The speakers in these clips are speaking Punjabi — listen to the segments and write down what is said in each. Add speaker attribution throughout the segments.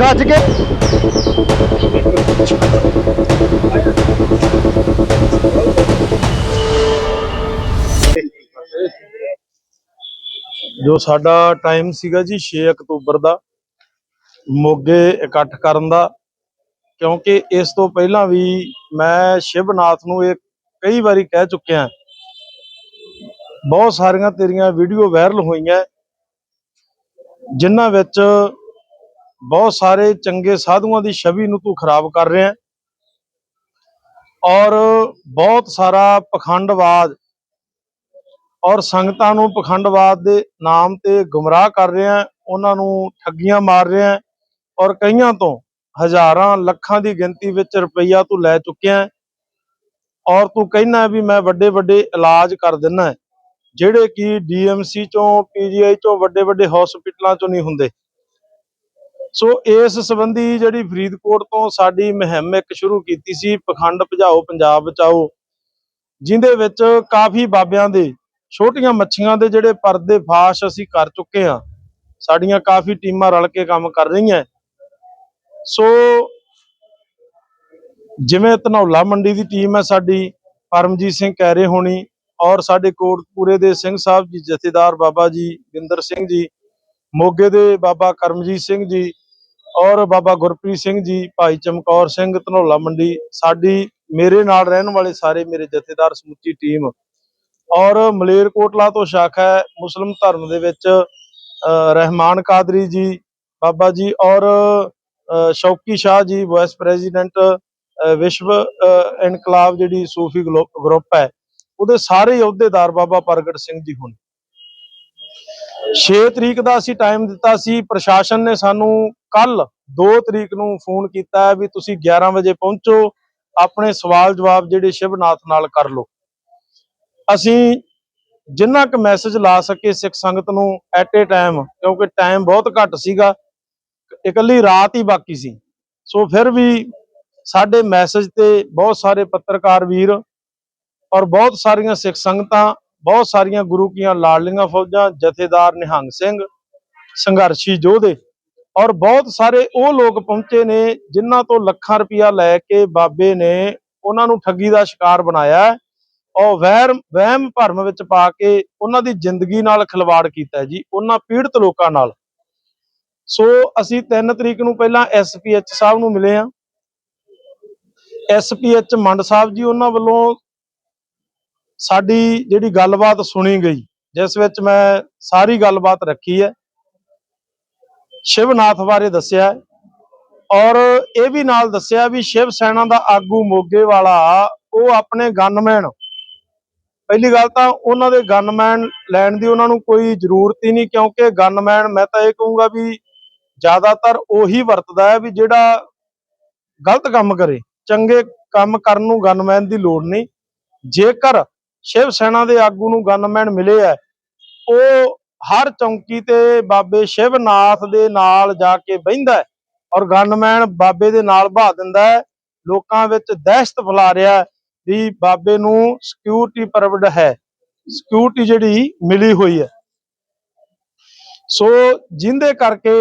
Speaker 1: ਗੱਜ ਕੇ।
Speaker 2: ਜੋ ਸਾਡਾ ਟਾਈਮ ਸੀਗਾ ਜੀ 6 ਅਕਤੂਬਰ ਦਾ, ਮੋਗੇ ਇਕੱਠ ਕਰਨ ਦਾ, ਕਿਉਂਕਿ ਇਸ ਤੋਂ ਪਹਿਲਾਂ ਵੀ ਮੈਂ ਸ਼ਿਵਨਾਥ ਨੂੰ ਇਹ ਕਈ ਵਾਰੀ ਕਹਿ ਚੁੱਕਿਆ ਬਹੁਤ ਸਾਰੀਆਂ ਤੇਰੀਆਂ ਵੀਡੀਓ ਵਾਇਰਲ ਹੋਈਆਂ ਜਿਨ੍ਹਾਂ ਵਿੱਚ ਬਹੁਤ ਸਾਰੇ ਚੰਗੇ ਸਾਧੂਆਂ ਦੀ ਛਵੀ ਨੂੰ ਤੂੰ ਖਰਾਬ ਕਰ ਰਿਹਾ ਔਰ ਬਹੁਤ ਸਾਰਾ ਪਖੰਡਵਾਦ ਔਰ ਸੰਗਤਾਂ ਨੂੰ ਪਖੰਡਵਾਦ ਦੇ ਨਾਮ ਤੇ ਗੁੰਮਰਾਹ ਕਰ ਰਿਹਾ ਉਹਨਾਂ ਨੂੰ ਠੱਗੀਆਂ ਮਾਰ ਰਿਹਾ ਔਰ ਕਈਆਂ ਤੋਂ ਹਜ਼ਾਰਾਂ ਲੱਖਾਂ ਦੀ ਗਿਣਤੀ ਵਿੱਚ ਰੁਪਈਆ ਤੂੰ ਲੈ ਚੁੱਕਿਆ ਔਰ ਤੂੰ ਕਹਿੰਦਾ ਵੀ ਮੈਂ ਵੱਡੇ ਵੱਡੇ ਇਲਾਜ ਕਰ ਦਿੰਨਾ ਜਿਹੜੇ ਕਿ ਡੀਐਮਸੀ ਚੋਂ ਪੀਜੀਆਈ ਚੋਂ ਵੱਡੇ ਵੱਡੇ ਹਸਪੀਟਲਾਂ ਚੋਂ ਨਹੀਂ ਹੁੰਦੇ। ਸੋ ਇਸ ਸੰਬੰਧੀ ਜਿਹੜੀ ਫਰੀਦਕੋਟ ਤੋਂ ਸਾਡੀ ਮੁਹਿੰਮ ਇੱਕ ਸ਼ੁਰੂ ਕੀਤੀ ਸੀ, ਪਖੰਡ ਭਜਾਓ ਪੰਜਾਬ ਬਚਾਓ, ਜਿੰਦੇ ਵਿੱਚ ਕਾਫੀ ਬਾਬਿਆਂ ਦੇ, ਛੋਟੀਆਂ ਮੱਛੀਆਂ ਦੇ ਜਿਹੜੇ ਪਰਦੇ ਫਾਸ਼ ਅਸੀਂ ਕਰ ਚੁੱਕੇ ਹਾਂ, ਸਾਡੀਆਂ ਕਾਫੀ ਟੀਮਾਂ ਰਲ ਕੇ ਕੰਮ ਕਰ ਰਹੀਆਂ। ਸੋ ਜਿਵੇਂ ਧਨੌਲਾ ਮੰਡੀ ਦੀ ਟੀਮ ਹੈ ਸਾਡੀ, ਪਰਮਜੀਤ ਸਿੰਘ ਕੈਰੇ ਹੋਣੀ ਔਰ ਸਾਡੇ ਕੋਟਪੂਰੇ ਦੇ ਸਿੰਘ ਸਾਹਿਬ ਜੀ, ਜਥੇਦਾਰ ਬਾਬਾ ਜੀ, ਬਿੰਦਰ ਸਿੰਘ ਜੀ, ਮੋਗੇ ਦੇ ਬਾਬਾ ਕਰਮਜੀਤ ਸਿੰਘ ਜੀ ਔਰ ਬਾਬਾ ਗੁਰਪ੍ਰੀਤ ਸਿੰਘ ਜੀ, ਭਾਈ ਚਮਕੌਰ ਸਿੰਘ, ਧਨੌਲਾ ਮੰਡੀ, ਸਾਡੀ, ਮੇਰੇ ਨਾਲ ਰਹਿਣ ਵਾਲੇ ਸਾਰੇ ਮੇਰੇ ਜਥੇਦਾਰ ਸਮੁੱਚੀ ਟੀਮ ਔਰ ਮਲੇਰਕੋਟਲਾ ਤੋਂ ਸ਼ਾਖਾ ਹੈ, ਮੁਸਲਮ ਧਰਮ ਦੇ ਵਿੱਚ ਰਹਿਮਾਨ ਕਾਦਰੀ ਜੀ, ਬਾਬਾ ਜੀ ਔਰ ਸ਼ੌਕੀ ਸ਼ਾਹ ਜੀ ਵਾਈਸ ਪ੍ਰੈਜ਼ੀਡੈਂਟ ਵਿਸ਼ਵ ਇਨਕਲਾਬ ਜਿਹੜੀ ਸੂਫੀ ਗਲੋ- ਗਰੁੱਪ ਹੈ, ਉਹਦੇ ਸਾਰੇ ਅਹੁਦੇਦਾਰ ਬਾਬਾ ਪ੍ਰਗਟ ਸਿੰਘ ਜੀ ਹੁਣ। 6 ਤਰੀਕ ਦਾ ਅਸੀਂ ਟਾਈਮ ਦਿੱਤਾ ਸੀ। ਪ੍ਰਸ਼ਾਸਨ ਨੇ ਸਾਨੂੰ ਕੱਲ 2 ਤਰੀਕ ਨੂੰ ਫੋਨ ਕੀਤਾ ਵੀ ਤੁਸੀਂ 11 ਵਜੇ ਪਹੁੰਚੋ। ਆਪਣੇ ਸਵਾਲ ਜਵਾਬ ਜਿਹੜੇ ਸ਼ਿਵਨਾਥ ਨਾਲ ਕਰ ਲਓ। ਅਸੀਂ ਜਿੰਨਾ ਕੁ ਮੈਸੇਜ ਲਾ ਸਕੇ ਸਿੱਖ ਸੰਗਤ ਨੂੰ ਐਟ ਏ ਟਾਈਮ ਕਿਉਂਕਿ ਟਾਈਮ ਬਹੁਤ ਘੱਟ ਸੀਗਾ। ਇਕੱਲੀ ਰਾਤ ਹੀ ਬਾਕੀ ਸੀ। ਸੋ ਫਿਰ ਵੀ ਸਾਡੇ ਮੈਸੇਜ ਤੇ ਬਹੁਤ ਸਾਰੇ ਪੱਤਰਕਾਰ ਵੀਰ ਔਰ ਬਹੁਤ ਸਾਰੀਆਂ ਸਿੱਖ ਸੰਗਤਾਂ ਬਹੁਤ ਸਾਰੀਆਂ ਗੁਰੂ ਕੀਆਂ ਲਾਡਲੀਆਂ ਫੌਜਾਂ, ਜਥੇਦਾਰ ਨਿਹੰਗ ਸਿੰਘ, ਸੰਘਰਸ਼ੀ ਯੋਧੇ ਔਰ ਬਹੁਤ ਸਾਰੇ ਉਹ ਲੋਕ ਪਹੁੰਚੇ ਨੇ ਜਿਨ੍ਹਾਂ ਤੋਂ ਲੱਖਾਂ ਰੁਪਇਆ ਲੈ ਕੇ ਬਾਬੇ ਨੇ ਉਹਨਾਂ ਨੂੰ ਠੱਗੀ ਦਾ ਸ਼ਿਕਾਰ ਬਣਾਇਆ ਔਰ ਵਹਿਮ ਵਹਿਮ ਭਰਮ ਵਿੱਚ ਪਾ ਕੇ ਉਹਨਾਂ ਦੀ ਜ਼ਿੰਦਗੀ ਨਾਲ ਖਿਲਵਾੜ ਕੀਤਾ ਜੀ, ਉਹਨਾਂ ਪੀੜਤ ਲੋਕਾਂ ਨਾਲ। ਸੋ ਅਸੀਂ 3 ਤਰੀਕ ਨੂੰ ਪਹਿਲਾਂ ਐਸਪੀਐਚ ਸਾਹਿਬ ਨੂੰ ਮਿਲੇ ਆ ਐਸਪੀਐਚ ਮੰਡ ਸਾਹਿਬ ਜੀ ਉਹਨਾਂ ਵੱਲੋਂ ਸਾਡੀ ਜਿਹੜੀ ਗੱਲਬਾਤ ਸੁਣੀ ਗਈ, ਜਿਸ ਵਿੱਚ ਮੈਂ ਸਾਰੀ ਗੱਲਬਾਤ ਰੱਖੀ ਹੈ। ਸ਼ਿਵਨਾਥ ਬਾਰੇ ਦੱਸਿਆ ਔਰ ਇਹ ਵੀ ਨਾਲ ਦੱਸਿਆ ਵੀ ਸ਼ਿਵ ਸੈਨਾ ਦਾ ਆਗੂ ਮੋਗੇ ਵਾਲਾ, ਉਹ ਆਪਣੇ ਗਨਮੈਨ ਪਹਿਲੀ ਗੱਲ ਤਾਂ ਉਹਨਾਂ ਦੇ ਗਨਮੈਨ ਲੈਣ ਦੀ ਉਹਨਾਂ ਨੂੰ ਕੋਈ ਜ਼ਰੂਰਤ ਹੀ ਨਹੀਂ, ਕਿਉਂਕਿ ਗਨਮੈਨ ਮੈਂ ਤਾਂ ਇਹ ਕਹੂੰਗਾ ਵੀ ਜ਼ਿਆਦਾਤਰ ਉਹੀ ਵਰਤਦਾ ਹੈ ਵੀ ਜਿਹੜਾ ਗਲਤ ਕੰਮ ਕਰੇ। ਚੰਗੇ ਕੰਮ ਕਰਨ ਨੂੰ ਗਨਮੈਨ ਦੀ ਲੋੜ ਨਹੀਂ। ਜੇਕਰ ਸ਼ਿਵ ਸੈਨਾ ਦੇ ਆਗੂ ਨੂੰ ਗਨਮੈਨ ਮਿਲੇ ਹੈ ਉਹ ਹਰ ਚੌਂਕੀ ਤੇ ਬਾਬੇ ਸ਼ਿਵਨਾਥ ਦੇ ਨਾਲ ਜਾ ਕੇ ਬਹਿੰਦਾ ਔਰ ਗਨਮੈਨ ਬਾਬੇ ਦੇ ਨਾਲ ਬਹਾ ਦਿੰਦਾ ਲੋਕਾਂ ਵਿੱਚ ਦਹਿਸ਼ਤ ਫੈਲਾ ਰਿਹਾ ਵੀ ਬਾਬੇ ਨੂੰ ਸਿਕਿਉਰਿਟੀ ਪ੍ਰੋਵਾਈਡ ਹੈ। ਸਿਕਿਉਰਿਟੀ ਜਿਹੜੀ ਮਿਲੀ ਹੋਈ ਹੈ ਸੋ ਜਿੰਦੇ ਕਰਕੇ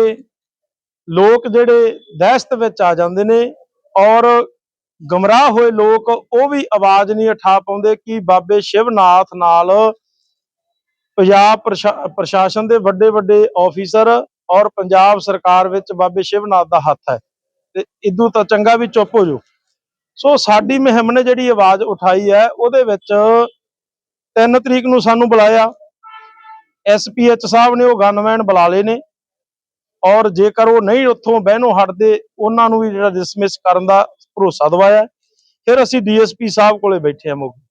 Speaker 2: ਲੋਕ ਜਿਹੜੇ ਦਹਿਸ਼ਤ ਵਿੱਚ ਆ ਜਾਂਦੇ ਨੇ ਔਰ ਗਮਰਾਹ ਹੋਏ ਲੋਕ ਉਹ ਵੀ ਆਵਾਜ਼ ਨਹੀਂ ਉਠਾ ਪਾਉਂਦੇ ਕਿ ਬਾਬੇ ਸ਼ਿਵਨਾਥ ਨਾਲ ਪੰਜਾਬ ਪ੍ਰਸ਼ਾ- ਪ੍ਰਸ਼ਾਸਨ ਦੇ ਵੱਡੇ ਵੱਡੇ ਆਫੀਸਰ ਔਰ ਪੰਜਾਬ ਸਰਕਾਰ ਵਿੱਚ ਬਾਬੇ ਸ਼ਿਵਨਾਥ ਦਾ ਹੱਥ ਹੈ। ਤੇ ਇਦੋਂ ਤਾਂ ਚੰਗਾ ਵੀ ਚੁੱਪ ਹੋ ਜਾਓ। ਸੋ ਸਾਡੀ ਮੁਹਿੰਮ ਨੇ ਜਿਹੜੀ ਆਵਾਜ਼ ਉਠਾਈ ਹੈ, ਉਹਦੇ ਵਿੱਚ 3 ਤਰੀਕ ਨੂੰ ਸਾਨੂੰ ਬੁਲਾਇਆ। ਐਸਪੀਐਚ ਸਾਹਿਬ ਨੇ, ਉਹ ਗਨਮੈਨ ਬੁਲਾ ਲਏ ਨੇ। ਔਰ ਜੇਕਰ ਉਹ ਨਹੀਂ ਉੱਥੋਂ ਬਹਿਨੋਂ ਹਟਦੇ, ਉਹਨਾਂ ਨੂੰ ਵੀ ਜਿਹੜਾ ਡਿਸਮਿਸ ਕਰਨ ਦਾ ਭਰੋਸਾ ਦਵਾਇਆ ਫਿਰ ਅਸੀਂ ਡੀਐਸਪੀ ਸਾਹਿਬ ਕੋਲੇ ਬੈਠੇ ਆ ਮੋਗੇ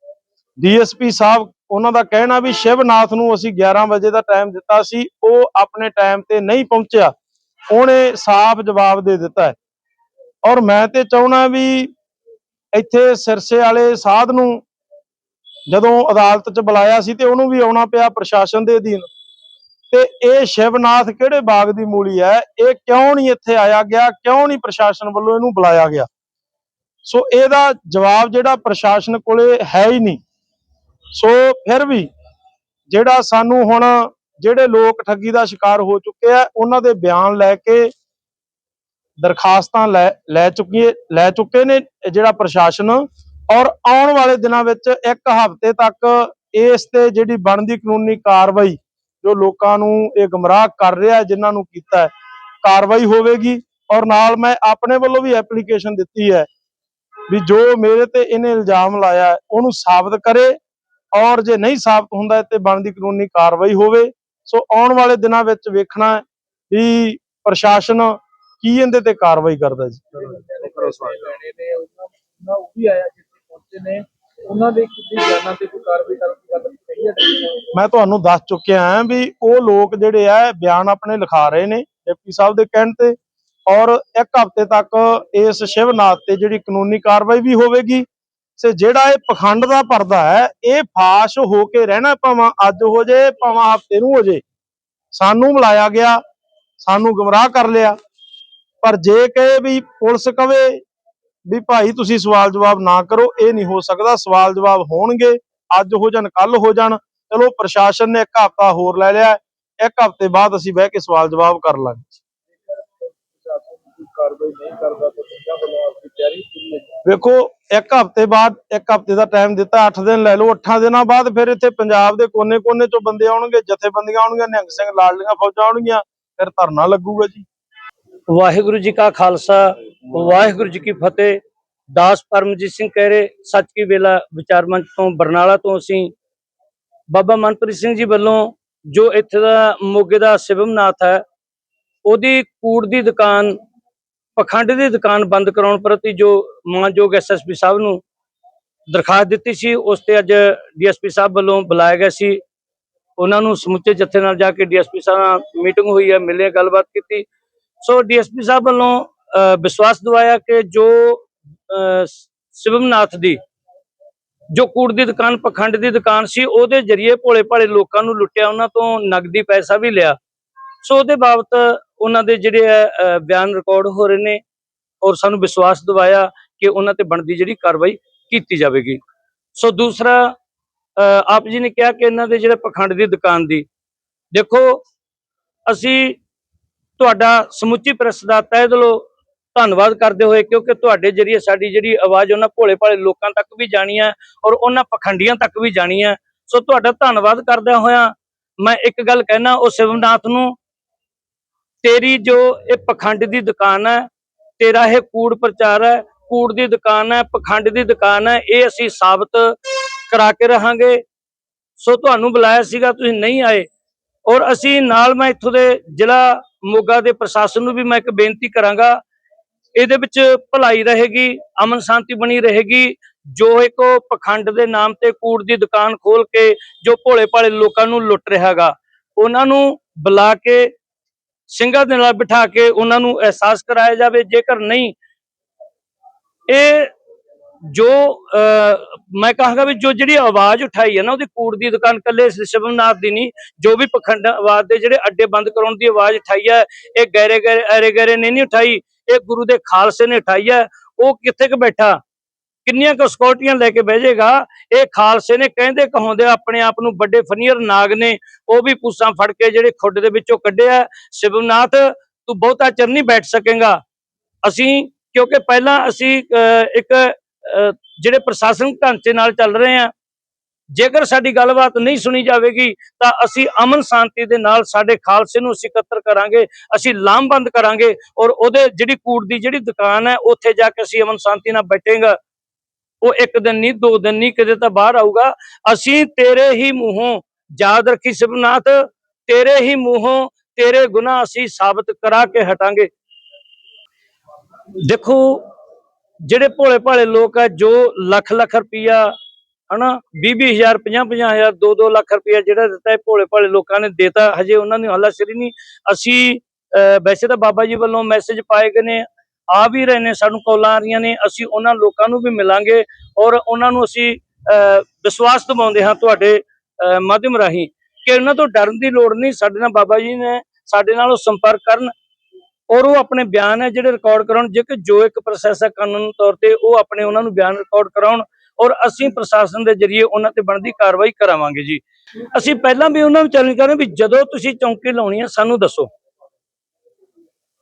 Speaker 2: ਡੀਐਸਪੀ ਸਾਹਿਬ, ਉਹਨਾਂ ਦਾ ਕਹਿਣਾ ਵੀ ਸ਼ਿਵਨਾਥ ਨੂੰ ਅਸੀਂ 11 ਵਜੇ ਦਾ ਟਾਈਮ ਦਿੱਤਾ ਸੀ, ਉਹ ਆਪਣੇ ਟਾਈਮ ਤੇ ਨਹੀਂ ਪਹੁੰਚਿਆ। ਉਹਨੇ ਸਾਫ਼ ਜਵਾਬ ਦੇ ਦਿੱਤਾ ਔਰ ਮੈਂ ਤੇ ਚਾਹਣਾ ਵੀ ਇੱਥੇ ਸਿਰਸੇ ਵਾਲੇ ਸਾਧ ਨੂੰ ਜਦੋਂ ਅਦਾਲਤ 'ਚ ਬੁਲਾਇਆ ਸੀ ਤੇ ਉਹਨੂੰ ਵੀ ਆਉਣਾ ਪਿਆ ਪ੍ਰਸ਼ਾਸਨ ਦੇ ਅਧੀਨ। ਤੇ ਇਹ ਸ਼ਿਵਨਾਥ ਕਿਹੜੇ ਬਾਗ ਦੀ ਮੂਲੀ ਹੈ? ਇਹ ਕਿਉਂ ਨਹੀਂ ਇੱਥੇ ਆਇਆ ਗਿਆ? ਕਿਉਂ ਨਹੀਂ ਪ੍ਰਸ਼ਾਸਨ ਵੱਲੋਂ ਇਹਨੂੰ ਬੁਲਾਇਆ ਗਿਆ? ਸੋ ਇਹਦਾ ਜਵਾਬ ਜਿਹੜਾ ਪ੍ਰਸ਼ਾਸਨ ਕੋਲੇ ਹੈ ਹੀ ਨਹੀਂ। ਸੋ ਫਿਰ ਵੀ ਜਿਹੜਾ ਸਾਨੂੰ ਹੁਣ ਜਿਹੜੇ ਲੋਕ ਠੱਗੀ ਦਾ ਸ਼ਿਕਾਰ ਹੋ ਚੁੱਕੇ ਆ ਉਹਨਾਂ ਦੇ ਬਿਆਨ ਲੈ ਕੇ ਦਰਖਾਸਤਾਂ ਲੈ ਲੈ ਚੁੱਕੀ ਲੈ ਚੁੱਕੇ ਨੇ ਜਿਹੜਾ ਪ੍ਰਸ਼ਾਸਨ। ਔਰ ਆਉਣ ਵਾਲੇ ਦਿਨਾਂ ਵਿੱਚ ਇੱਕ ਹਫ਼ਤੇ ਤੱਕ ਇਸ ਤੇ ਜਿਹੜੀ ਬਣਦੀ ਕਾਨੂੰਨੀ ਕਾਰਵਾਈ ਜੋ ਲੋਕਾਂ ਨੂੰ ਇਹ ਗਮਰਾਹ ਕਰ ਰਿਹਾ ਹੈ, ਜਿਨ੍ਹਾਂ ਨੂੰ ਕੀਤਾ ਕਾਰਵਾਈ ਹੋਵੇਗੀ। ਔਰ ਨਾਲ ਮੈਂ ਆਪਣੇ ਵੱਲੋਂ ਵੀ ਐਪਲੀਕੇਸ਼ਨ ਦਿੱਤੀ ਹੈ ਵੀ ਜੋ ਮੇਰੇ ਤੇ ਇਹਨੇ ਇਲਜ਼ਾਮ ਲਾਇਆ ਉਹਨੂੰ ਸਾਬਤ ਕਰੇ ਔਰ ਜੇ ਨਹੀਂ ਸਾਬਤ ਹੁੰਦਾ ਤੇ ਬਣਦੀ ਕਾਨੂੰਨੀ ਕਾਰਵਾਈ ਹੋਵੇ। ਸੋ ਆਉਣ ਵਾਲੇ ਦਿਨਾਂ ਵਿੱਚ ਵੇਖਣਾ ਵੀ ਪ੍ਰਸ਼ਾਸਨ ਕੀ ਇਹਦੇ ਤੇ ਕਾਰਵਾਈ ਕਰਦਾ ਜੀ।
Speaker 1: ਉਹਨਾਂ ਦੇ ਕਿੰਨੀ ਜਾਨਾਂ ਤੇ ਕੋਈ ਕਾਰਵਾਈ ਕਰਨ ਦੀ ਗੱਲ ਕਹੀ ਹੈ
Speaker 2: ਮੈਂ ਤੁਹਾਨੂੰ ਦੱਸ ਚੁੱਕਿਆ ਹਾਂ ਵੀ ਉਹ ਲੋਕ ਜਿਹੜੇ ਆ ਬਿਆਨ ਆਪਣੇ ਲਿਖਾ ਰਹੇ ਨੇ, ਡਿਪਟੀ ਸਾਹਿਬ ਦੇ ਕਹਿਣ ਤੇ। ਔਰ ਇੱਕ ਹਫ਼ਤੇ ਤੱਕ ਇਸ ਸ਼ਿਵਨਾਥ ਤੇ ਜਿਹੜੀ ਕਾਨੂੰਨੀ ਕਾਰਵਾਈ ਵੀ ਹੋਵੇਗੀ ਤੇ ਜਿਹੜਾ ਇਹ ਪਖੰਡ ਦਾ ਪਰਦਾ ਹੈ, ਇਹ ਫਾਸ਼ ਹੋ ਕੇ ਰਹਿਣਾ ਭਾਵਾਂ ਅੱਜ ਹੋ ਜੇ, ਭਾਵਾਂ ਹਫ਼ਤੇ ਨੂੰ ਹੋ ਜੇ। ਸਾਨੂੰ ਮਿਲਾਇਆ ਗਿਆ, ਸਾਨੂੰ ਗਮਰਾਹ ਕਰ ਲਿਆ। ਪਰ ਜੇ ਕਹੇ ਵੀ ਪੁਲਿਸ ਕਵੇ ਵੀ ਭਾਈ ਤੁਸੀਂ ਸਵਾਲ ਜਵਾਬ ਨਾ ਕਰੋ, ਇਹ ਨਹੀਂ ਹੋ ਸਕਦਾ। ਸਵਾਲ ਜਵਾਬ ਹੋਣਗੇ, ਅੱਜ ਹੋ ਜਾਣ ਕੱਲ ਹੋ ਜਾਣ। ਚਲੋ ਪ੍ਰਸ਼ਾਸਨ ਨੇ ਇੱਕ ਹਫ਼ਤਾ ਹੋਰ ਲੈ ਲਿਆ, ਇੱਕ ਹਫ਼ਤੇ ਬਾਅਦ ਅਸੀਂ ਬਹਿ ਕੇ ਸਵਾਲ ਜਵਾਬ ਕਰ ਲਾਂਗੇ।
Speaker 1: ਕਾਰਵਾਈ ਨਹੀਂ ਕਰਦਾ ਤਾਂ ਸਿੰਘਾਂ ਵੱਲੋਂ ਆਪਣੀ ਤਿਆਰੀ ਪੂਰੀ ਹੈ
Speaker 2: ਵੇਖੋ ਇੱਕ ਹਫ਼ਤੇ ਬਾਅਦ ਇੱਕ ਹਫ਼ਤੇ ਦਾ ਟਾਈਮ ਦਿੱਤਾ 8 ਦਿਨ ਲੈ ਲਓ 8 ਦਿਨਾਂ ਬਾਅਦ ਫਿਰ ਇੱਥੇ ਪੰਜਾਬ ਦੇ ਕੋਨੇ-ਕੋਨੇ ਚੋਂ ਬੰਦੇ ਆਉਣਗੇ ਜਥੇਬੰਦੀਆਂ ਆਉਣਗੀਆਂ ਨਿਹੰਗ ਸਿੰਘ ਲਾਡਲੀਆਂ ਫੌਜਾਂ ਆਉਣਗੀਆਂ ਫਿਰ ਧਰਨਾ ਲੱਗੂਗਾ ਜੀ।
Speaker 3: ਵਾਹਿਗੁਰੂ ਜੀ ਕਾ ਖਾਲਸਾ ਵਾਹਿਗੁਰੂ ਜੀ ਕੀ ਫਤਿਹ। ਦਾਸ ਪਰਮਜੀਤ ਸਿੰਘ ਕਹਿਰੇ ਸੱਚ ਕੀ ਵੇਲਾ ਵਿਚਾਰ ਮੰਚ ਤੋਂ ਬਰਨਾਲਾ ਤੋਂ ਅਸੀਂ। ਬਾਬਾ ਮਨਪ੍ਰੀਤ ਸਿੰਘ ਜੀ ਵੱਲੋਂ ਜੋ ਇੱਥੇ ਦਾ ਮੋਗੇ ਦਾ ਸਿਵਮਨਾਥ ਹੈ ਉਹਦੀ ਕੂੜ ਦੀ ਦੁਕਾਨ ਪਖੰਡ ਦੀ ਦੁਕਾਨ ਬੰਦ ਕਰਾਉਣ ਪ੍ਰਤੀ ਜੋ ਮਾਨਯੋਗ ਐਸਐਸਪੀ ਸਾਹਿਬ ਨੂੰ ਦਰਖਾਸਤ ਦਿੱਤੀ ਸੀ ਉਸ ਤੇ ਅੱਜ ਡੀਐਸਪੀ ਸਾਹਿਬ ਵੱਲੋਂ ਬੁਲਾਇਆ ਗਿਆ ਸੀ। ਉਹਨਾਂ ਨੂੰ ਸਮੁੱਚੇ ਜੱਥੇ ਨਾਲ ਜਾ ਕੇ ਡੀਐਸਪੀ ਸਾਹਿਬ ਨਾਲ ਮੀਟਿੰਗ ਹੋਈ ਹੈ ਮਿਲੇ ਗੱਲਬਾਤ ਕੀਤੀ। ਸੋ ਡੀਐਸਪੀ ਸਾਹਿਬ ਵੱਲੋਂ ਅਹ, ਵਿਸ਼ਵਾਸ ਦਿਵਾਇਆ ਕਿ ਜੋ ਅਹ, ਸਿਵਮਨਾਥ ਦੀ ਜੋ ਕੂੜ ਦੀ ਦੁਕਾਨ ਪਖੰਡ ਦੀ ਦੁਕਾਨ ਸੀ ਉਹਦੇ ਜਰੀਏ ਭੋਲੇ ਭਾਲੇ ਲੋਕਾਂ ਨੂੰ ਲੁੱਟਿਆ ਉਹਨਾਂ ਤੋਂ ਨਗਦੀ ਪੈਸਾ ਵੀ ਲਿਆ। ਸੋ ਉਹਦੇ ਬਾਬਤ ਉਹਨਾਂ ਦੇ ਜਿਹੜੇ ਹੈ, ਅਹ, ਬਿਆਨ ਰਿਕਾਰਡ ਹੋ ਰਹੇ ਨੇ ਔਰ ਸਾਨੂੰ ਵਿਸ਼ਵਾਸ ਦਿਵਾਇਆ ਕਿ ਉਹਨਾਂ ਤੇ ਬਣਦੀ ਜਿਹੜੀ ਕਾਰਵਾਈ ਕੀਤੀ ਜਾਵੇਗੀ। ਸੋ ਦੂਸਰਾ ਅਹ, ਆਪ ਜੀ ਨੇ ਕਿਹਾ ਕਿ ਇਹਨਾਂ ਦੇ ਜਿਹੜੇ ਪਖੰਡ ਦੀ ਦੁਕਾਨ ਦੀ ਦੇਖੋ ਅਸੀਂ ਤੁਹਾਡਾ ਸਮੁੱਚੀ ਪ੍ਰੈਸ ਦਾ ਤਹਿ ਦਿਲੋਂ ਧੰਨਵਾਦ ਕਰਦੇ ਹੋਏ ਕਿਉਂਕਿ ਤੁਹਾਡੇ ਜਰੀਏ ਸਾਡੀ ਜਿਹੜੀ ਆਵਾਜ਼ ਉਹਨਾਂ ਭੋਲੇ ਭਾਲੇ ਲੋਕਾਂ ਤੱਕ ਵੀ ਜਾਣੀ ਹੈ ਔਰ ਉਹਨਾਂ ਪਖੰਡੀਆਂ ਤੱਕ ਵੀ ਜਾਣੀ ਹੈ। ਸੋ ਤੁਹਾਡਾ ਧੰਨਵਾਦ ਕਰਦਿਆਂ ਹੋਇਆ ਮੈਂ ਇੱਕ ਗੱਲ ਕਹਿਣਾ ਉਹ ਸਿਵਨਾਥ ਨੂੰ ਤੇਰੀ ਜੋ ਇਹ ਪਖੰਡ ਦੀ ਦੁਕਾਨ ਹੈ, ਤੇਰਾ ਇਹ ਕੂੜ ਪ੍ਰਚਾਰ ਹੈ, ਕੂੜ ਦੀ ਦੁਕਾਨ ਹੈ, ਪਖੰਡ ਦੀ ਦੁਕਾਨ ਹੈ, ਇਹ ਅਸੀਂ ਸਾਬਤ ਕਰਾ ਕੇ ਰਹਾਂਗੇ। ਸੋ ਤੁਹਾਨੂੰ ਬੁਲਾਇਆ ਸੀਗਾ, ਤੁਸੀਂ ਨਹੀਂ ਆਏ। ਔਰ ਅਸੀਂ ਨਾਲ ਮੈਂ ਇੱਥੋਂ ਦੇ ਜ਼ਿਲ੍ਹਾ ਮੋਗਾ ਦੇ ਪ੍ਰਸ਼ਾਸਨ ਨੂੰ ਵੀ ਮੈਂ ਇੱਕ ਬੇਨਤੀ ਕਰਾਂਗਾ, ਇਹਦੇ ਵਿੱਚ ਭਲਾਈ ਰਹੇਗੀ, ਅਮਨ ਸ਼ਾਂਤੀ ਬਣੀ ਰਹੇਗੀ। ਜੋ ਇੱਕ ਉਹ ਪਖੰਡ ਦੇ ਨਾਮ ਤੇ ਕੂੜ ਦੀ ਦੁਕਾਨ ਖੋਲ ਕੇ ਜੋ ਭੋਲੇ ਭਾਲੇ ਲੋਕਾਂ ਨੂੰ ਲੁੱਟ ਰਿਹਾਗਾ, ਉਹਨਾਂ ਨੂੰ ਬੁਲਾ ਕੇ ਸਿੰਘਾਂ ਦੇ ਨਾਲ ਬਿਠਾ ਕੇ ਉਹਨਾਂ ਨੂੰ ਅਹਿਸਾਸ ਕਰਾਇਆ ਜਾਵੇ ਜੇਕਰ ਨਹੀਂ ਇਹ ਜੋ ਅਹ, ਮੈਂ ਕਹਾਂਗਾ ਵੀ ਜੋ ਜਿਹੜੀ ਆਵਾਜ਼ ਉਠਾਈ ਹੈ ਨਾ ਉਹਦੀ ਕੂੜ ਦੀ ਦੁਕਾਨ ਕੱਲੇ ਸ਼ਿਵਮਨਾਥ ਦੀ ਨਹੀਂ ਜੋ ਵੀ ਪਖੰਡ ਆਵਾਜ਼ ਦੇ ਜਿਹੜੇ ਅੱਡੇ ਬੰਦ ਕਰਾਉਣ ਦੀ ਆਵਾਜ਼ ਉਠਾਈ ਹੈ ਇਹ ਗੈਰੇ ਗੈਰੇ ਅਰੇ ਗੈਰੇ ਨੇ ਨਹੀਂ ਉਠਾਈ ਇਹ ਗੁਰੂ ਦੇ ਖਾਲਸੇ ਨੇ ਉਠਾਈ ਹੈ ਉਹ ਕਿੱਥੇ ਕੁ ਬੈਠਾ? ਕਿੰਨੀਆਂ ਕੁ ਸਕਿਉਰਟੀਆਂ ਲੈ ਕੇ ਬਹਿ ਜਾਏਗਾ? ਇਹ ਖਾਲਸੇ ਨੇ ਕਹਿੰਦੇ ਕਹਾਉਂਦੇ ਆਪਣੇ ਆਪ ਨੂੰ ਵੱਡੇ ਫਨੀਅਰ ਨਾਗ ਨੇ। ਉਹ ਵੀ ਪੂਸਾਂ ਫੜ ਕੇ ਜਿਹੜੇ ਖੁੱਡ ਦੇ ਵਿੱਚੋਂ ਕੱਢਿਆ। ਸ਼ਿਵਨਾਥ ਤੂੰ ਬਹੁਤਾ ਚਿਰ ਨਹੀਂ ਬੈਠ ਸਕੇਗਾ। ਅਸੀਂ ਕਿਉਂਕਿ ਪਹਿਲਾਂ ਅਸੀਂ ਅਹ, ਇੱਕ ਅਹ, ਜਿਹੜੇ ਪ੍ਰਸ਼ਾਸਨਿਕ ਢਾਂਚੇ ਨਾਲ ਚੱਲ ਰਹੇ ਹਾਂ ਜੇਕਰ ਸਾਡੀ ਗੱਲਬਾਤ ਨਹੀਂ ਸੁਣੀ ਜਾਵੇਗੀ ਤਾਂ ਅਸੀਂ ਅਮਨ ਸ਼ਾਂਤੀ ਦੇ ਨਾਲ ਸਾਡੇ ਖਾਲਸੇ ਨੂੰ ਅਸੀਂ ਇਕੱਤਰ ਕਰਾਂਗੇ ਅਸੀਂ ਲਾਮਬੰਦ ਕਰਾਂਗੇ ਔਰ ਉਹਦੇ ਜਿਹੜੀ ਕੂੜ ਦੀ ਜਿਹੜੀ ਦੁਕਾਨ ਹੈ ਉੱਥੇ ਜਾ ਕੇ ਅਸੀਂ ਅਮਨ ਸ਼ਾਂਤੀ ਨਾਲ ਬੈਠੇਗਾ। ਉਹ ਇੱਕ ਦਿਨ ਨਹੀਂ ਦੋ ਦਿਨ ਨਹੀਂ ਕਿਤੇ ਤਾਂ ਬਾਹਰ ਆਊਗਾ। ਅਸੀਂ ਤੇਰੇ ਹੀ ਮੂੰਹੋਂ ਯਾਦ ਰੱਖੀ ਸਿਵਨਾਥ ਤੇਰੇ ਹੀ ਮੂੰਹੋਂ ਤੇਰੇ ਗੁਨਾਹ ਅਸੀਂ ਸਾਬਤ ਕਰਾ ਕੇ ਹਟਾਂਗੇ। ਦੇਖੋ ਜਿਹੜੇ ਭੋਲੇ ਭਾਲੇ ਲੋਕ ਆ ਜੋ ਲੱਖ ਲੱਖ ਰੁਪਈਆ ਹਨਾ 20 ਹਜ਼ਾਰ 50 ਹਜ਼ਾਰ 2 2 ਲੱਖ ਰੁਪਈਆ ਜਿਹੜਾ ਦਿੱਤਾ ਇਹ ਭੋਲੇ ਭਾਲੇ ਲੋਕਾਂ ਨੇ ਦੇਤਾ ਹਜੇ ਉਹਨਾਂ ਨੂੰ ਹੱਲਾ ਸ਼ਰੀ ਨਹੀਂ। ਅਸੀਂ ਅਹ, ਵੈਸੇ ਤਾਂ ਬਾਬਾ ਜੀ ਵੱਲੋਂ ਮੈਸੇਜ ਪਾਏ ਗਏ ਨੇ ਆ ਵੀ ਰਹੇ ਨੇ ਸਾਨੂੰ ਕਾਲਾਂ ਆ ਰਹੀਆਂ ਨੇ ਅਸੀਂ ਉਹਨਾਂ ਲੋਕਾਂ ਨੂੰ ਵੀ ਮਿਲਾਂਗੇ ਔਰ ਉਹਨਾਂ ਨੂੰ ਅਸੀਂ ਅਹ, ਵਿਸ਼ਵਾਸ ਦਿਵਾਉਂਦੇ ਹਾਂ ਤੁਹਾਡੇ ਅਹ, ਮਾਧਿਅਮ ਰਾਹੀਂ ਕਿ ਉਹਨਾਂ ਤੋਂ ਡਰਨ ਦੀ ਲੋੜ ਨਹੀਂ ਸਾਡੇ ਨਾਲ ਬਾਬਾ ਜੀ ਨੇ ਸਾਡੇ ਨਾਲ ਉਹ ਸੰਪਰਕ ਕਰਨ ਔਰ ਉਹ ਆਪਣੇ ਬਿਆਨ ਹੈ ਜਿਹੜੇ ਰਿਕਾਰਡ ਕਰਾਉਣ ਜੇ ਕਿ ਜੋ ਇੱਕ ਪ੍ਰੋਸੈਸ ਹੈ ਕਾਨੂੰਨ ਤੌਰ ਤੇ ਉਹ ਆਪਣੇ ਉਹਨਾਂ ਨੂੰ ਬਿਆਨ ਰਿਕਾਰਡ ਕਰਾਉਣ ਔਰ ਅਸੀਂ ਪ੍ਰਸ਼ਾਸਨ ਦੇ ਜਰੀਏ ਉਹਨਾਂ ਤੇ ਬਣਦੀ ਕਾਰਵਾਈ ਕਰਾਵਾਂਗੇ ਜੀ। ਅਸੀਂ ਪਹਿਲਾਂ ਵੀ ਉਹਨਾਂ ਨੂੰ ਚੈਲੰਜ ਕਰ ਰਹੇ ਵੀ ਜਦੋਂ ਤੁਸੀਂ ਚੌਂਕੀ ਲਾਉਣੀ ਹੈ ਸਾਨੂੰ ਦੱਸੋ।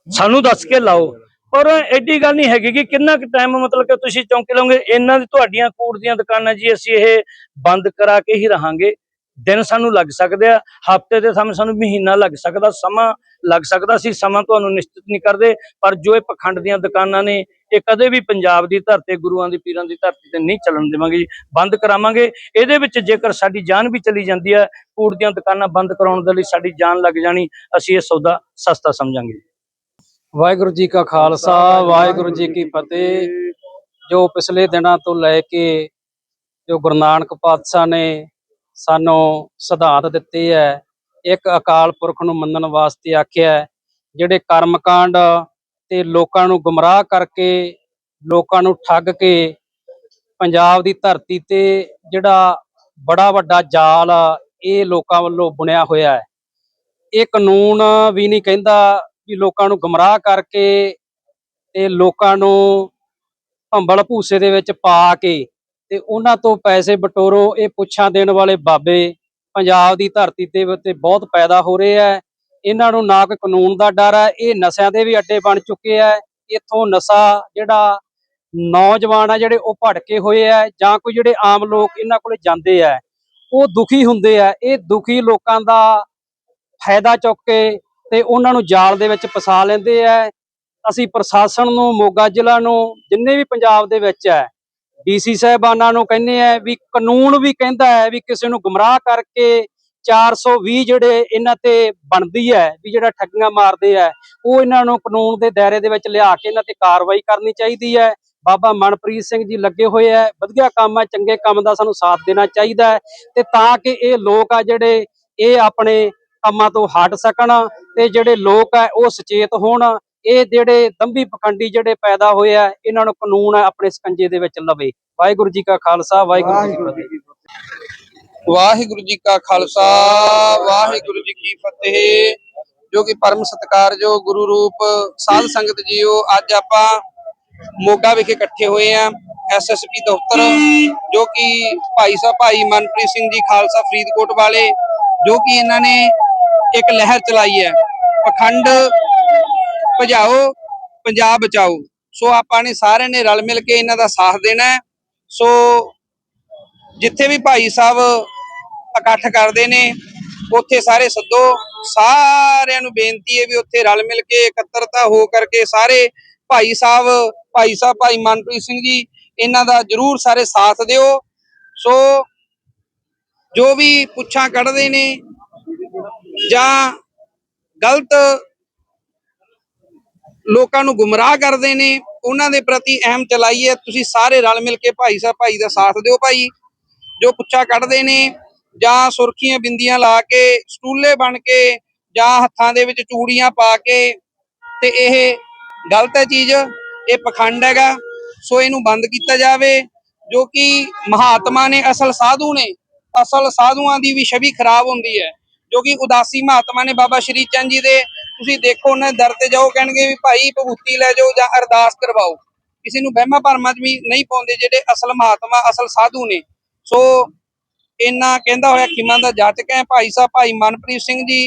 Speaker 3: ਸਾਨੂੰ ਦੱਸ ਕੇ ਲਾਓ। ਔਰ ਐਡੀ ਗੱਲ ਨਹੀਂ ਹੈਗੀ ਕਿ ਕਿੰਨਾ ਕੁ ਟਾਈਮ ਮਤਲਬ ਕਿ ਤੁਸੀਂ ਚੌਂਕੇ ਲਓਗੇ ਇਹਨਾਂ ਦੀ ਤੁਹਾਡੀਆਂ ਕੂੜ ਦੀਆਂ ਦੁਕਾਨਾਂ ਜੀ, ਅਸੀਂ ਇਹ ਬੰਦ ਕਰਾ ਕੇ ਹੀ ਰਹਾਂਗੇ। ਦਿਨ ਸਾਨੂੰ ਲੱਗ ਸਕਦੇ ਆ, ਹਫ਼ਤੇ ਦੇ ਸਮੇਂ ਸਾਨੂੰ ਮਹੀਨਾ ਲੱਗ ਸਕਦਾ, ਸਮਾਂ ਲੱਗ ਸਕਦਾ ਸੀ, ਸਮਾਂ ਤੁਹਾਨੂੰ ਨਿਸ਼ਚਿਤ ਨਹੀਂ ਕਰਦੇ, ਪਰ ਜੋ ਇਹ ਪਖੰਡ ਦੀਆਂ ਦੁਕਾਨਾਂ ਨੇ, ਇਹ ਕਦੇ ਵੀ ਪੰਜਾਬ ਦੀ ਧਰਤੀ, ਗੁਰੂਆਂ ਦੀ ਪੀਰਾਂ ਦੀ ਧਰਤੀ ਤੇ ਨਹੀਂ ਚੱਲਣ ਦੇਵਾਂਗੇ ਜੀ, ਬੰਦ ਕਰਾਵਾਂਗੇ। ਇਹਦੇ ਵਿੱਚ ਜੇਕਰ ਸਾਡੀ ਜਾਨ ਵੀ ਚਲੀ ਜਾਂਦੀ ਹੈ ਕੂੜ ਦੀਆਂ ਦੁਕਾਨਾਂ ਬੰਦ ਕਰਾਉਣ ਦੇ ਲਈ ਸਾਡੀ ਜਾਨ ਲੱਗ ਜਾਣੀ, ਅਸੀਂ ਇਹ ਸੌਦਾ ਸਸਤਾ ਸਮਝਾਂਗੇ
Speaker 4: ਵਾਹਿਗੁਰੂ ਜੀ ਕਾ ਖਾਲਸਾ, ਵਾਹਿਗੁਰੂ ਜੀ ਕੀ ਫਤਿਹ ਜੋ ਪਿਛਲੇ ਦਿਨਾਂ ਤੋਂ ਲੈ ਕੇ ਜੋ ਗੁਰੂ ਨਾਨਕ ਪਾਤਸ਼ਾਹ ਨੇ ਸਾਨੂੰ ਸਿਧਾਂਤ ਦਿੱਤੇ ਹੈ ਇੱਕ ਅਕਾਲ ਪੁਰਖ ਨੂੰ ਮੰਨਣ ਵਾਸਤੇ ਆਖਿਆ ਹੈ। ਜਿਹੜੇ ਕਰਮਕਾਂਡ ਤੇ ਲੋਕਾਂ ਨੂੰ ਗੁੰਮਰਾਹ ਕਰਕੇ, ਲੋਕਾਂ ਨੂੰ ਠੱਗ ਕੇ ਪੰਜਾਬ ਦੀ ਧਰਤੀ ਤੇ ਜਿਹੜਾ ਬੜਾ ਵੱਡਾ ਜਾਲ ਇਹ ਲੋਕਾਂ ਵੱਲੋਂ ਬੁਣਿਆ ਹੋਇਆ ਹੈ ਇਹ ਕਾਨੂੰਨ ਵੀ ਨਹੀਂ ਕਹਿੰਦਾ ਵੀ ਲੋਕਾਂ ਨੂੰ ਗਮਰਾਹ ਕਰਕੇ ਤੇ ਲੋਕਾਂ ਨੂੰ ਭੰਬਲ ਭੂਸੇ ਦੇ ਵਿੱਚ ਪਾ ਕੇ ਤੇ ਉਹਨਾਂ ਤੋਂ ਪੈਸੇ ਬਟੋਰੋ, ਇਹ ਪੁੱਛਾਂ ਦੇਣ ਵਾਲੇ ਬਾਬੇ ਪੰਜਾਬ ਦੀ ਧਰਤੀ ਤੇ ਤੇ ਬਹੁਤ ਪੈਦਾ ਹੋ ਰਹੇ ਆ। ਇਹਨਾਂ ਨੂੰ ਨਾ ਕੋਈ ਕਾਨੂੰਨ ਦਾ ਡਰ ਹੈ ਇਹ ਨਸ਼ਿਆਂ ਦੇ ਵੀ ਅੱਡੇ ਬਣ ਚੁੱਕੇ ਆ। ਇੱਥੋਂ ਨਸ਼ਾ ਜਿਹੜਾ ਨੌਜਵਾਨ ਆ, ਜਿਹੜੇ ਉਹ ਭੜਕੇ ਹੋਏ ਆ ਜਾਂ ਕੋਈ ਜਿਹੜੇ ਆਮ ਲੋਕ ਇਹਨਾਂ ਕੋਲੇ ਜਾਂਦੇ ਆ, ਉਹ ਦੁਖੀ ਹੁੰਦੇ ਆ। ਇਹ ਦੁਖੀ ਲੋਕਾਂ ਦਾ ਫਾਇਦਾ ਚੁੱਕ ਕੇ ਤੇ ਉਹਨਾਂ ਨੂੰ ਜਾਲ ਦੇ ਵਿੱਚ ਫਸਾ ਲੈਂਦੇ ਆ। ਅਸੀਂ ਪ੍ਰਸ਼ਾਸਨ ਨੂੰ, ਮੋਗਾ ਜ਼ਿਲ੍ਹਾ ਨੂੰ, ਜਿੰਨੇ ਵੀ ਪੰਜਾਬ ਦੇ ਵਿੱਚ ਹੈ, ਡੀਸੀ ਸਾਹਿਬਾਨਾਂ ਨੂੰ ਕਹਿੰਦੇ ਆ ਵੀ ਕਾਨੂੰਨ ਵੀ ਕਹਿੰਦਾ ਹੈ ਵੀ ਕਿਸੇ ਨੂੰ ਗੁੰਮਰਾਹ ਕਰਕੇ 420 ਜਿਹੜੇ ਇਹਨਾਂ ਤੇ ਬਣਦੀ ਹੈ, ਵੀ ਜਿਹੜਾ ਠੱਗੀਆਂ ਮਾਰਦੇ ਆ, ਉਹ ਇਹਨਾਂ ਨੂੰ ਕਾਨੂੰਨ ਦੇ ਦਾਇਰੇ ਦੇ ਵਿੱਚ ਲਿਆ ਕੇ ਇਹਨਾਂ ਤੇ ਕਾਰਵਾਈ ਕਰਨੀ ਚਾਹੀਦੀ ਹੈ। ਬਾਬਾ ਮਨਪ੍ਰੀਤ ਸਿੰਘ ਜੀ ਲੱਗੇ ਹੋਏ ਆ, ਵਧੀਆ ਕੰਮ ਹੈ, ਚੰਗੇ ਕੰਮ ਦਾ ਸਾਨੂੰ ਸਾਥ ਦੇਣਾ ਚਾਹੀਦਾ ਹੈ ਤੇ ਤਾਂ ਕਿ ਇਹ ਲੋਕ ਆ ਜਿਹੜੇ, ਇਹ ਆਪਣੇ ਕੰਮਾਂ ਤੋਂ ਹਟ ਸਕਣ ਤੇ ਜਿਹੜੇ ਲੋਕ ਆ ਉਹ ਸੁਚੇਤ ਹੋਣ। ਇਹ ਜਿਹੜੇ ਦੰਭੀ ਪਖੰਡੀ ਜਿਹੜੇ ਪੈਦਾ ਹੋਏ ਆ ਇਹਨਾਂ ਨੂੰ ਕਾਨੂੰਨ ਆਪਣੇ ਸਕੰਜੇ ਦੇ ਵਿੱਚ ਲਵੇ। ਵਾਹਿਗੁਰੂ ਜੀ ਕਾ ਖਾਲਸਾ ਵਾਹਿਗੁਰੂ ਜੀ ਕੀ ਫਤਿਹ।
Speaker 5: ਵਾਹਿਗੁਰੂ ਜੀ ਕਾ ਖਾਲਸਾ ਵਾਹਿਗੁਰੂ ਜੀ ਕੀ ਫਤਿਹ। ਜੋ ਕਿ ਪਰਮ ਸਤਿਕਾਰਯੋਗ ਗੁਰੂ ਰੂਪ ਸਾਧ ਸੰਗਤ ਜੀਓ ਅੱਜ ਆਪਾਂ ਮੋਗਾ ਵਿਖੇ ਇਕੱਠੇ ਹੋਏ ਆ ਐਸਐਸਪੀ ਦਫ਼ਤਰ ਜੋ ਕਿ ਭਾਈ ਸਾਹਿਬ ਭਾਈ ਮਨਪ੍ਰੀਤ ਸਿੰਘ ਜੀ ਖਾਲਸਾ ਫਰੀਦਕੋਟ ਵਾਲੇ ਜੋ ਕਿ ਇਹਨਾਂ ਨੇ ਇੱਕ ਲਹਿਰ ਚਲਾਈ ਹੈ। ਪਖੰਡ ਭਜਾਓ, ਪੰਜਾਬ ਬਚਾਓ। ਸੋ ਆਪਾਂ ਨੇ ਸਾਰਿਆਂ ਨੇ ਰਲ ਮਿਲ ਕੇ ਇਹਨਾਂ ਦਾ ਸਾਥ ਦੇਣਾ ਹੈ। ਸੋ ਜਿੱਥੇ ਵੀ ਭਾਈ ਸਾਹਿਬ ਇਕੱਠ ਕਰਦੇ ਨੇ, ਉੱਥੇ ਸਾਰੇ ਸੱਦੋ। ਸਾਰਿਆਂ ਨੂੰ ਬੇਨਤੀ ਹੈ ਵੀ ਉੱਥੇ ਰਲ ਮਿਲ ਕੇ ਇਕੱਤਰਤਾ ਹੋ ਕਰਕੇ ਸਾਰੇ ਭਾਈ ਸਾਹਿਬ ਭਾਈ ਸਾਹਿਬ, ਭਾਈ ਮਨਪ੍ਰੀਤ ਸਿੰਘ ਜੀ, ਇਹਨਾਂ ਦਾ ਜਰੂਰ ਸਾਰੇ ਸਾਥ ਦਿਓ। ਸੋ ਜੋ ਵੀ ਪੁੱਛਾਂ ਕੱਢਦੇ ਨੇ ਜਾਂ ਗਲਤ ਲੋਕਾਂ ਨੂੰ ਗੁੰਮਰਾਹ ਕਰਦੇ ਨੇ, ਉਹਨਾਂ ਦੇ ਪ੍ਰਤੀ ਅਹਿਮ ਚਲਾਈਏ ਤੁਸੀਂ ਸਾਰੇ ਰਲ ਮਿਲ ਕੇ ਭਾਈ ਸਾਹਿਬ ਭਾਈ ਦਾ ਸਾਥ ਦਿਓ ਭਾਈ, ਜੋ ਪੁੱਛਾ ਕੱਢਦੇ ਨੇ, ਜਾਂ ਸੁਰਖੀਆਂ ਬਿੰਦੀਆਂ ਲਾ ਕੇ, ਸਟੂਲੇ ਬਣ ਕੇ, ਜਾਂ ਹੱਥਾਂ ਦੇ ਵਿੱਚ ਚੂੜੀਆਂ ਪਾ ਕੇ, ਤੇ ਇਹ ਗਲਤ ਹੈ ਚੀਜ਼, ਇਹ ਪਖੰਡ ਹੈਗਾ। ਸੋ ਇਹਨੂੰ ਬੰਦ ਕੀਤਾ ਜਾਵੇ, ਜੋ ਕਿ ਮਹਾਤਮਾ ਨੇ, ਅਸਲ ਸਾਧੂ ਨੇ, ਅਸਲ ਸਾਧੂਆਂ ਦੀ ਵੀ ਛਵੀ ਖਰਾਬ ਹੁੰਦੀ ਹੈ। ਜੋ ਕਿ ਉਦਾਸੀ ਮਹਾਤਮਾ ਨੇ ਬਾਬਾ ਸ਼੍ਰੀ ਚੰਦ ਜੀ ਦੇ, ਤੁਸੀਂ ਦੇਖੋ ਉਹਨਾਂ ਦੇ ਦਰ ਤੇ ਜਾਓ, ਕਹਿਣਗੇ ਵੀ ਭਾਈ ਭਭੂਤੀ ਲੈ ਜਾਓ ਜਾਂ ਅਰਦਾਸ ਕਰਵਾਓ। ਕਿਸੇ ਨੂੰ ਵਹਿਮਾਂ ਭਰਮਾਂ 'ਚ ਵੀ ਨਹੀਂ ਪਾਉਂਦੇ ਜਿਹੜੇ ਅਸਲ ਮਹਾਤਮਾ, ਅਸਲ ਸਾਧੂ ਨੇ। ਸੋ ਇੰਨਾ ਕਹਿੰਦਾ ਹੋਇਆ ਖਿਮਾ ਦਾ ਜਾਚਕ ਹੈ, ਭਾਈ ਸਾਹਿਬ, ਭਾਈ ਮਨਪ੍ਰੀਤ ਸਿੰਘ ਜੀ,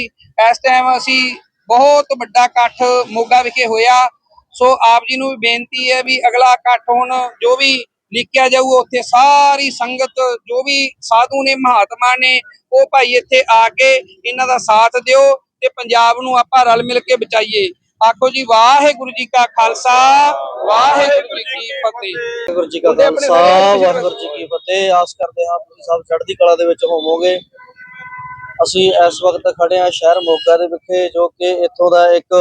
Speaker 5: ਇਸ ਟਾਈਮ ਅਸੀਂ ਬਹੁਤ ਵੱਡਾ ਇਕੱਠ ਮੋਗਾ ਵਿਖੇ ਹੋਇਆ। ਸੋ ਆਪ ਜੀ ਨੂੰ ਵੀ ਬੇਨਤੀ ਹੈ ਵੀ ਅਗਲਾ ਇਕੱਠ ਹੁਣ ਜੋ ਵੀ ਲਿਖਿਆ ਜਾਊ, ਉੱਥੇ ਸਾਰੀ ਸੰਗਤ, ਜੋ ਵੀ ਸਾਧੂ ਨੇ, ਮਹਾਤਮਾ ਨੇ ਉਹ ਭਾਈ ਇੱਥੇ ਆ ਕੇ ਇਹਨਾਂ ਦਾ ਸਾਥ ਦਿਓ ਤੇ ਪੰਜਾਬ ਨੂੰ ਆਪਾਂ ਰਲ ਮਿਲ ਕੇ ਬਚਾਈਏ। ਆਖੋ ਜੀ ਵਾਹਿਗੁਰੂ ਜੀ ਕਾ ਖਾਲਸਾ ਵਾਹਿਗੁਰੂ ਜੀ ਕੀ ਫਤਿਹ।
Speaker 6: ਵਾਹਿਗੁਰੂ ਜੀ ਕਾ ਖਾਲਸਾ ਵਾਹਿਗੁਰੂ ਜੀ ਕੀ ਫਤਿਹ। ਆਸ ਕਰਦੇ ਹਾਂ ਤੁਸੀਂ ਸਭ ਚੜ੍ਹਦੀ ਕਲਾ ਦੇ ਵਿੱਚ ਹੋਵੋਗੇ। ਅਸੀਂ ਇਸ ਵਕਤ ਖੜੇ ਹਾਂ ਸ਼ਹਿਰ ਮੋਗਾ ਦੇ ਵਿਖੇ ਜੋ ਕਿ ਇੱਥੋਂ ਦਾ ਇੱਕ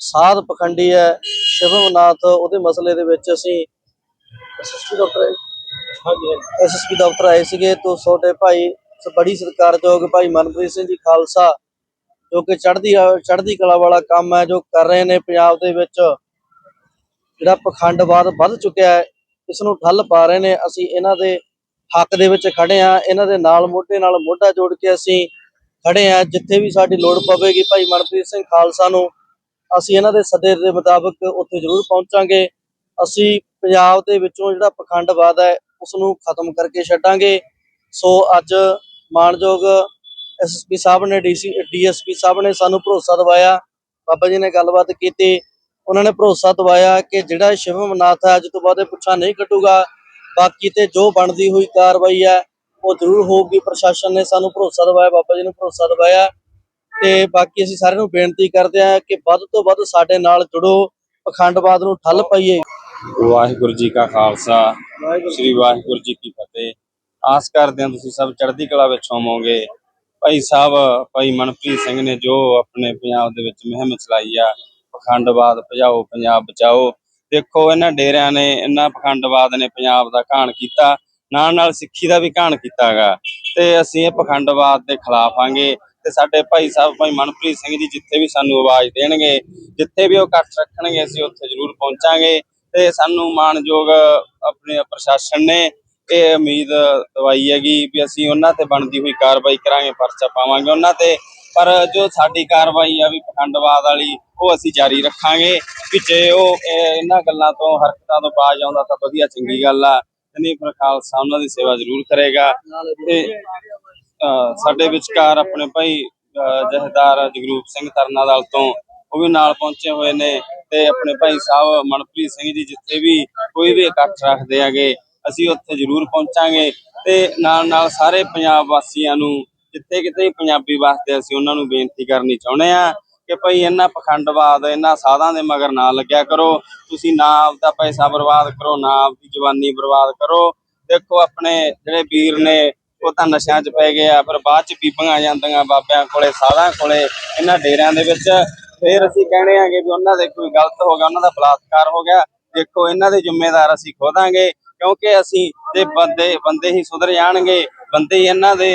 Speaker 6: ਸਾਧ ਪਖੰਡੀ ਹੈ ਸ਼ਿਵਮਨਾਥ। ਉਹਦੇ ਮਸਲੇ ਦੇ ਵਿੱਚ ਅਸੀਂ ਐਸਐਸਪੀ ਦਫ਼ਤਰ ਹਾਂਜੀ ਐਸਐਸਪੀ ਦਫ਼ਤਰ ਆਏ ਸੀਗੇ। ਤੋਂ ਛੋਟੇ ਭਾਈ ਬੜੀ ਸਤਿਕਾਰਯੋਗ ਭਾਈ ਮਨਪ੍ਰੀਤ ਸਿੰਘ ਜੀ ਖਾਲਸਾ, ਜੋ ਕਿ ਚੜ੍ਹਦੀ ਚੜ੍ਹਦੀ ਕਲਾ ਵਾਲਾ ਕੰਮ ਹੈ, ਜੋ ਕਰ ਰਹੇ ਨੇ ਪੰਜਾਬ ਦੇ ਵਿੱਚ। ਜਿਹੜਾ ਪਖੰਡਵਾਦ ਵੱਧ ਚੁੱਕਿਆ ਹੈ, ਇਸ ਨੂੰ ਠੱਲ ਪਾ ਰਹੇ ਨੇ। ਅਸੀਂ ਇਹਨਾਂ ਦੇ ਹੱਕ ਦੇ ਵਿੱਚ ਖੜੇ ਆ ਇਹਨਾਂ ਦੇ ਨਾਲ ਮੋਢੇ ਨਾਲ ਮੋਢਾ ਜੋੜ ਕੇ ਅਸੀਂ ਖੜੇ ਆ ਜਿੱਥੇ ਵੀ ਸਾਡੀ ਲੋੜ ਪਵੇਗੀ ਭਾਈ ਮਨਪ੍ਰੀਤ ਸਿੰਘ ਖਾਲਸਾ ਨੂੰ, ਅਸੀਂ ਇਹਨਾਂ ਦੇ ਸੱਦੇ ਦੇ ਮੁਤਾਬਕ ਉੱਥੇ ਜ਼ਰੂਰ ਪਹੁੰਚਾਂਗੇ। ਅਸੀਂ ਪੰਜਾਬ ਦੇ ਵਿੱਚੋਂ ਜਿਹੜਾ ਪਖੰਡਵਾਦ ਹੈ ਉਸ ਨੂੰ ਖਤਮ ਕਰਕੇ ਛੱਡਾਂਗੇ। ਸੋ ਅੱਜ ਮਾਨਯੋਗ ਐਸਐਸਪੀ ਸਾਹਿਬ ਨੇ ਡੀਸੀ ਡੀਐਸਪੀ ਸਾਹਿਬ ਨੇ ਸਾਨੂੰ ਭਰੋਸਾ ਦਿਵਾਇਆ ਬਾਬਾ ਜੀ ਨੇ ਗੱਲਬਾਤ ਕੀਤੀ ਉਹਨਾਂ ਨੇ ਭਰੋਸਾ ਦਿਵਾਇਆ ਕਿ ਜਿਹੜਾ ਸ਼ਿਵ ਅਮਰਨਾਥ ਹੈ ਅੱਜ ਤੋਂ ਬਾਅਦ ਇਹ ਪੁੱਛਾ ਨਹੀਂ ਕੱਟੂਗਾ ਬਾਕੀ ਤੇ ਜੋ ਬਣਦੀ ਹੋਈ ਕਾਰਵਾਈ ਹੈ ਉਹ ਜ਼ਰੂਰ ਹੋਊਗੀ ਪ੍ਰਸ਼ਾਸਨ ਨੇ ਸਾਨੂੰ ਭਰੋਸਾ ਦਿਵਾਇਆ ਬਾਬਾ ਜੀ ਨੂੰ ਭਰੋਸਾ ਦਿਵਾਇਆ ਤੇ ਬਾਕੀ ਅਸੀਂ ਸਾਰਿਆਂ ਨੂੰ ਬੇਨਤੀ ਕਰਦੇ ਹਾਂ ਕਿ ਵੱਧ ਤੋਂ ਵੱਧ ਸਾਡੇ ਨਾਲ ਜੁੜੋ ਪਖੰਡਵਾਦ ਨੂੰ ਠੱਲ ਪਾਈਏ।
Speaker 7: ਵਾਹਿਗੁਰੂ ਜੀ ਕਾ ਖਾਲਸਾ ਸ੍ਰੀ ਵਾਹਿਗੁਰੂ ਜੀ ਕੀ ਫਤਿਹ। ਆਸ ਕਰਦੇ ਹਾਂ ਤੁਸੀਂ ਸਭ ਚੜ੍ਹਦੀ ਕਲਾ ਵਿੱਚ ਹੋਵੋਗੇ। ਭਾਈ ਸਾਹਿਬ, ਭਾਈ ਮਨਪ੍ਰੀਤ ਸਿੰਘ ਨੇ ਜੋ ਆਪਣੇ ਪੰਜਾਬ ਦੇ ਵਿੱਚ ਮੁਹਿੰਮ ਚਲਾਈ ਆ, ਪਖੰਡਵਾਦ ਭਜਾਓ, ਪੰਜਾਬ ਬਚਾਓ। ਦੇਖੋ, ਇਹਨਾਂ ਡੇਰਿਆਂ ਨੇ ਇਹਨਾਂ ਪਖੰਡਵਾਦ ਨੇ ਪੰਜਾਬ ਦਾ ਘਾਣ ਕੀਤਾ, ਨਾਲ ਨਾਲ ਸਿੱਖੀ ਦਾ ਵੀ ਘਾਣ ਕੀਤਾਗਾ ਤੇ ਅਸੀਂ ਇਹ ਪਖੰਡਵਾਦ ਦੇ ਖਿਲਾਫ ਆਂਗੇ ਤੇ ਸਾਡੇ ਭਾਈ ਸਾਹਿਬ, ਭਾਈ ਮਨਪ੍ਰੀਤ ਸਿੰਘ ਜੀ ਜਿੱਥੇ ਵੀ ਸਾਨੂੰ ਆਵਾਜ਼ ਦੇਣਗੇ, ਜਿੱਥੇ ਵੀ ਉਹ ਇਕੱਠ ਰੱਖਣਗੇ, ਅਸੀਂ ਉੱਥੇ ਜ਼ਰੂਰ ਪਹੁੰਚਾਂਗੇ। ਤੇ ਸਾਨੂੰ ਮਾਣਯੋਗ ਆਪਣੇ ਪ੍ਰਸ਼ਾਸਨ ਨੇ ਇਹ ਉਮੀਦ ਦਵਾਈ ਹੈਗੀ ਵੀ ਅਸੀਂ ਉਹਨਾਂ ਤੇ ਬਣਦੀ ਹੋਈ ਕਾਰਵਾਈ ਕਰਾਂਗੇ, ਪਰਚਾ ਪਾਵਾਂਗੇ ਉਹਨਾਂ ਤੇ। ਪਰ ਜੋ ਸਾਡੀ ਕਾਰਵਾਈ ਆ ਵੀ ਪਖੰਡਵਾਦ ਵਾਲੀ, ਉਹ ਅਸੀਂ ਜਾਰੀ ਰੱਖਾਂਗੇ ਵੀ ਜੇ ਉਹ ਇਹਨਾਂ ਗੱਲਾਂ ਤੋਂ, ਹਰਕਤਾਂ ਤੋਂ ਬਾਜ ਆਉਂਦਾ ਤਾਂ ਵਧੀਆ, ਚੰਗੀ ਗੱਲ ਆ। ਨਹੀਂ ਫਿਰ ਖਾਲਸਾ ਉਹਨਾਂ ਦੀ ਸੇਵਾ ਜ਼ਰੂਰ ਕਰੇਗਾ। ਤੇ, ਅਹ, ਸਾਡੇ ਵਿਚਕਾਰ ਆਪਣੇ ਭਾਈ, ਅਹ ਜਥੇਦਾਰ ਜਗਰੂਪ ਸਿੰਘ ਤਰਨਾ ਦਲ ਤੋਂ ਉਹ ਵੀ ਨਾਲ ਪਹੁੰਚੇ ਹੋਏ ਨੇ ਤੇ ਆਪਣੇ ਭਾਈ ਸਾਹਿਬ ਮਨਪ੍ਰੀਤ ਸਿੰਘ ਜੀ ਜਿੱਥੇ ਵੀ ਕੋਈ ਵੀ ਇਕੱਠ ਰੱਖਦੇ ਆਗੇ ਅਸੀਂ ਉੱਥੇ ਜ਼ਰੂਰ ਪਹੁੰਚਾਂਗੇ ਤੇ ਨਾਲ ਨਾਲ ਸਾਰੇ ਪੰਜਾਬ ਵਾਸੀਆਂ ਨੂੰ ਜਿੱਥੇ ਕਿਤੇ ਪੰਜਾਬੀ ਵਾਸਤੇ ਅਸੀਂ ਉਹਨਾਂ ਨੂੰ ਬੇਨਤੀ ਕਰਨੀ ਚਾਹੁੰਦੇ ਆ ਕਿ ਭਾਈ ਇਹਨਾਂ ਪਖੰਡਵਾਦ ਇਹਨਾਂ ਸਾਧਾਂ ਦੇ ਮਗਰ ਨਾ ਲੱਗਿਆ ਕਰੋ। ਤੁਸੀਂ ਨਾ ਆਪਦਾ ਪੈਸਾ ਬਰਬਾਦ ਕਰੋ, ਨਾ ਆਪਦੀ ਜਵਾਨੀ ਬਰਬਾਦ ਕਰੋ। ਦੇਖੋ ਆਪਣੇ ਜਿਹੜੇ ਵੀਰ ਨੇ, ਉਹ ਤਾਂ ਨਸ਼ਿਆਂ 'ਚ ਪੈ ਗਏ ਆ, ਫਿਰ ਬਾਅਦ 'ਚ ਬੀਬੀਆਂ ਜਾਂਦੀਆਂ ਬਾਬਿਆਂ ਕੋਲੇ, ਸਾਧਾਂ ਕੋਲੇ, ਇਹਨਾਂ ਡੇਰਿਆਂ ਦੇ ਵਿੱਚ। ਫਿਰ ਅਸੀਂ ਕਹਿਣੇ ਆਗੇ ਵੀ ਉਹਨਾਂ ਦੇ ਕੋਈ ਗਲਤ ਹੋ ਗਿਆ, ਉਹਨਾਂ ਦਾ ਬਲਾਤਕਾਰ ਹੋ ਗਿਆ। ਦੇਖੋ, ਇਹਨਾਂ ਦੇ ਜ਼ਿੰਮੇਦਾਰ ਅਸੀਂ ਖੋਦਾਂਗੇ। ਕਿਉਂਕਿ ਅਸੀਂ ਜੇ ਬੰਦੇ ਬੰਦੇ ਹੀ ਸੁਧਰ ਜਾਣਗੇ ਬੰਦੇ ਹੀ ਇਹਨਾਂ ਦੇ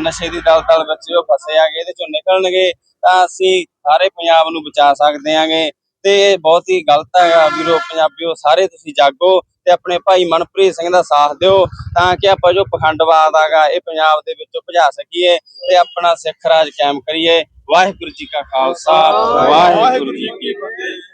Speaker 7: ਨਸ਼ੇ ਦੀ ਦਲਦਲ ਵਿੱਚ ਜੋ ਫਸੇ ਆਗੇ ਇਹਦੇ ਚੋਂ ਨਿਕਲਣਗੇ ਤਾਂ ਅਸੀਂ ਸਾਰੇ ਪੰਜਾਬ ਨੂੰ ਬਚਾ ਸਕਦੇ ਆਂਗੇ ਤੇ ਇਹ ਬਹੁਤ ਹੀ ਗਲਤ ਹੈਗਾ ਵੀਰੋ ਪੰਜਾਬੀਓ ਸਾਰੇ ਤੁਸੀਂ ਜਾਗੋ ਤੇ ਆਪਣੇ ਭਾਈ ਮਨਪ੍ਰੀਤ ਸਿੰਘ ਦਾ ਸਾਥ ਦਿਓ ਤਾਂ ਕਿ ਆਪਾਂ ਜੋ ਪਖੰਡਵਾਦ ਆਗਾ ਇਹ ਪੰਜਾਬ ਦੇ ਵਿੱਚੋਂ ਭਜਾ ਸਕੀਏ ਤੇ ਆਪਣਾ ਸਿੱਖ ਰਾਜ ਕਾਇਮ ਕਰੀਏ। ਵਾਹਿਗੁਰੂ ਜੀ ਕਾ ਖਾਲਸਾ ਵਾਹਿਗੁਰੂ ਜੀ ਕੀ ਫਤਿਹ।